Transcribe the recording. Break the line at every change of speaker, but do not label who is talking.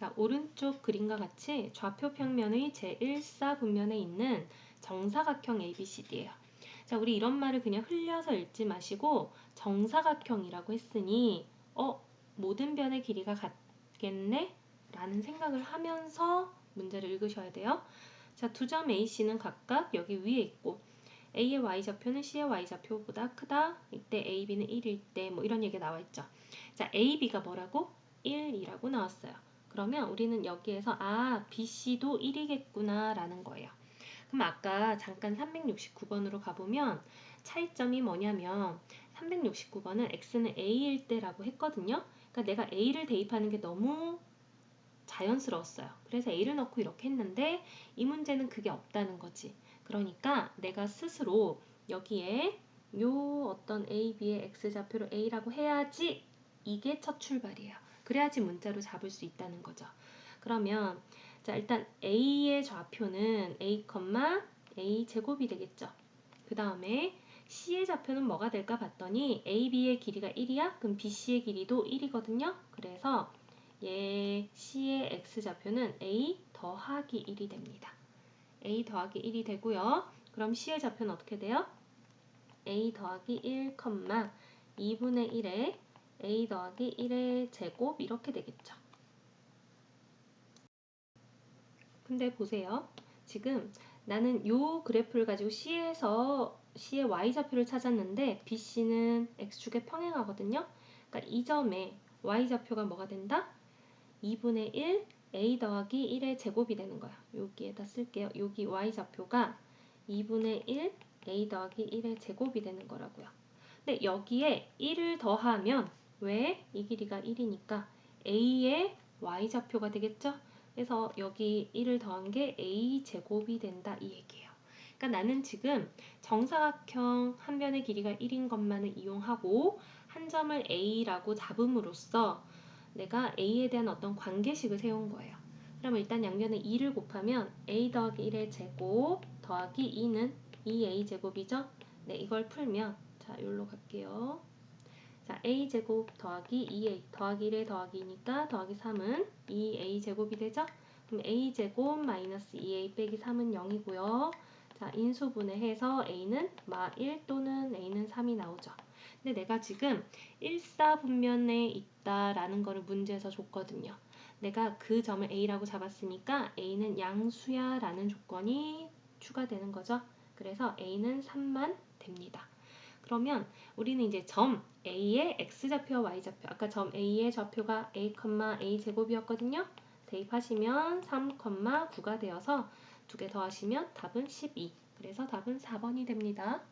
자, 오른쪽 그림과 같이 좌표 평면의 제1사분면에 있는 정사각형 ABCD예요. 자, 우리 이런 말을 그냥 흘려서 읽지 마시고 정사각형이라고 했으니 어, 모든 변의 길이가 같겠네? 라는 생각을 하면서 문제를 읽으셔야 돼요. 자, 두 점 AC는 각각 여기 위에 있고 A의 Y좌표는 C의 Y좌표보다 크다. 이때 AB는 1일 때 뭐 이런 얘기가 나와 있죠. 자, AB가 뭐라고? 1이라고 나왔어요. 그러면 우리는 여기에서 아, BC도 1이겠구나 라는 거예요. 그럼 아까 잠깐 369번으로 가보면 차이점이 뭐냐면 369번은 x는 a일 때라고 했거든요. 그러니까 내가 a를 대입하는 게 너무 자연스러웠어요. 그래서 a를 넣고 이렇게 했는데 이 문제는 그게 없다는 거지. 그러니까 내가 스스로 여기에 요 어떤 a, b의 x좌표를 a라고 해야지 이게 첫 출발이에요. 그래야지 문자로 잡을 수 있다는 거죠. 그러면 자 일단 a의 좌표는 a, a 제곱이 되겠죠. 그 다음에 c의 좌표는 뭐가 될까 봤더니 ab의 길이가 1이야? 그럼 bc의 길이도 1이거든요. 그래서 얘 c의 x좌표는 a 더하기 1이 됩니다. a 더하기 1이 되고요. 그럼 c의 좌표는 어떻게 돼요? a 더하기 1, 2분의 1에 a 더하기 1의 제곱 이렇게 되겠죠. 근데 보세요. 지금 나는 요 그래프를 가지고 C에서 C의 Y좌표를 찾았는데 BC는 X축에 평행하거든요. 그러니까 이 점에 Y좌표가 뭐가 된다? 2분의 1 A 더하기 1의 제곱이 되는 거야. 여기에다 쓸게요. 여기 Y좌표가 2분의 1 A 더하기 1의 제곱이 되는 거라고요. 근데 여기에 1을 더하면 왜? 이 길이가 1이니까 A의 Y좌표가 되겠죠? 그래서 여기 1을 더한 게 a 제곱이 된다 이 얘기예요. 그러니까 나는 지금 정사각형 한 변의 길이가 1인 것만을 이용하고 한 점을 a라고 잡음으로써 내가 a에 대한 어떤 관계식을 세운 거예요. 그러면 일단 양변에 2를 곱하면 a 더하기 1의 제곱 더하기 2는 2a 제곱이죠. 네, 이걸 풀면 자, 여기로 갈게요. 자, a 제곱 더하기 2a 더하기 1에 더하기니까 더하기 3은 2a 제곱이 되죠? 그럼 a 제곱 마이너스 2a 빼기 3은 0이고요. 자, 인수분해해서 a는 마 1 또는 a는 3이 나오죠. 근데 내가 지금 1사분면에 있다라는 거를 문제에서 줬거든요. 내가 그 점을 a라고 잡았으니까 a는 양수야라는 조건이 추가되는 거죠. 그래서 a는 3만 됩니다. 그러면 우리는 이제 점 A의 X좌표와 Y좌표 아까 점 A의 좌표가 A, A 제곱이었거든요. 대입하시면 3,9가 되어서 두 개 더하시면 답은 12. 그래서 답은 4번이 됩니다.